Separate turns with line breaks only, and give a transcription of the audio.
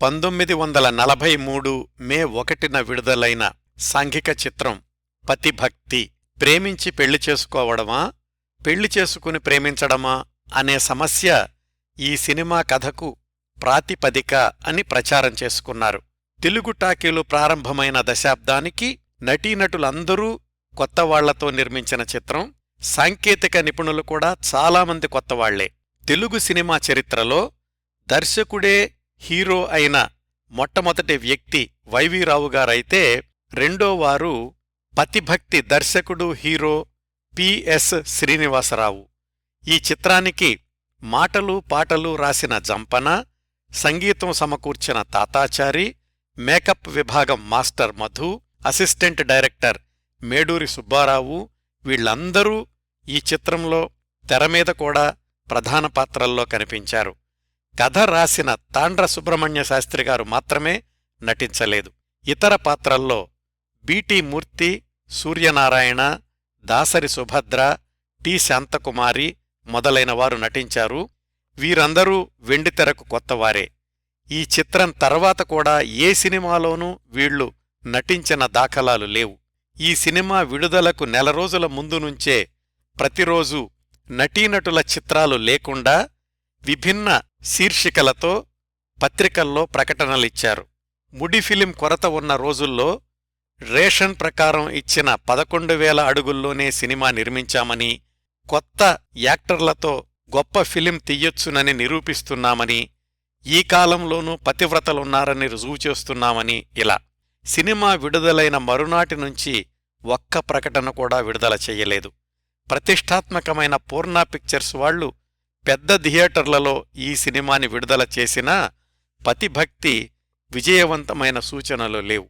పంతొమ్మిది వందల నలభై మూడు మే ఒకటిన విడుదలైన సాంఘిక చిత్రం పతిభక్తి ప్రేమించి పెళ్ళి చేసుకోవడమా పెళ్ళి చేసుకుని ప్రేమించడమా అనే సమస్య ఈ సినిమా కథకు ప్రాతిపదిక అని ప్రచారం చేసుకున్నారు. తెలుగు టాకీలు ప్రారంభమైన దశాబ్దానికి నటీనటులందరూ కొత్తవాళ్ళతో నిర్మించిన చిత్రం సాంకేతిక నిపుణులు కూడా చాలామంది కొత్తవాళ్ళే తెలుగు సినిమా చరిత్రలో దర్శకుడే హీరో అయిన మొట్టమొదటి వ్యక్తి వైవీరావు గారైతే రెండోవారు పతిభక్తి దర్శకుడు హీరో పిఎస్ శ్రీనివాసరావు. ఈ చిత్రానికి మాటలు పాటలు రాసిన జంపన సంగీతం సమకూర్చిన తాతాచారి మేకప్ విభాగం master Madhu assistant director Meduri Subbarao వీళ్ళందరూ ఈ చిత్రంలో తెరమీద కూడా ప్రధాన పాత్రల్లో కనిపించారు. కథ రాసిన తాండ్ర సుబ్రహ్మణ్య శాస్త్రి గారు మాత్రమే నటించలేదు. ఇతర పాత్రల్లో బీటీ మూర్తి సూర్యనారాయణ దాసరి సుభద్ర టి. శాంతకుమారి మొదలైన వారు నటించారు. వీరందరూ వెండితెరకు కొత్తవారే. ఈ చిత్రం తర్వాత కూడా ఏ సినిమాలోనూ వీళ్ళు నటించిన దాఖలాలు లేవు. ఈ సినిమా విడుదలకు నెల రోజుల ముందు నుంచే ప్రతిరోజు నటీనటుల చిత్రాలు లేకుండా విభిన్న శీర్షికలతో పత్రికల్లో ప్రకటనలిచ్చారు. ముడి ఫిలిం కొరత ఉన్న రోజుల్లో రేషన్ ప్రకారం ఇచ్చిన పదకొండు వేల అడుగుల్లోనే సినిమా నిర్మించామని కొత్త యాక్టర్లతో గొప్ప ఫిలిం తీయొచ్చునని నిరూపిస్తున్నామని ఈ కాలంలోనూ పతివ్రతలున్నారని రుజువు చేస్తున్నామని ఇలా. సినిమా విడుదలైన మరునాటి నుంచి ఒక్క ప్రకటన కూడా విడుదల చెయ్యలేదు ప్రతిష్టాత్మకమైన పూర్ణ పిక్చర్స్ వాళ్ళు పెద్ద థియేటర్లలో ఈ సినిమాని విడుదల చేసినా పతిభక్తి విజయవంతమైన సూచనలు లేవు.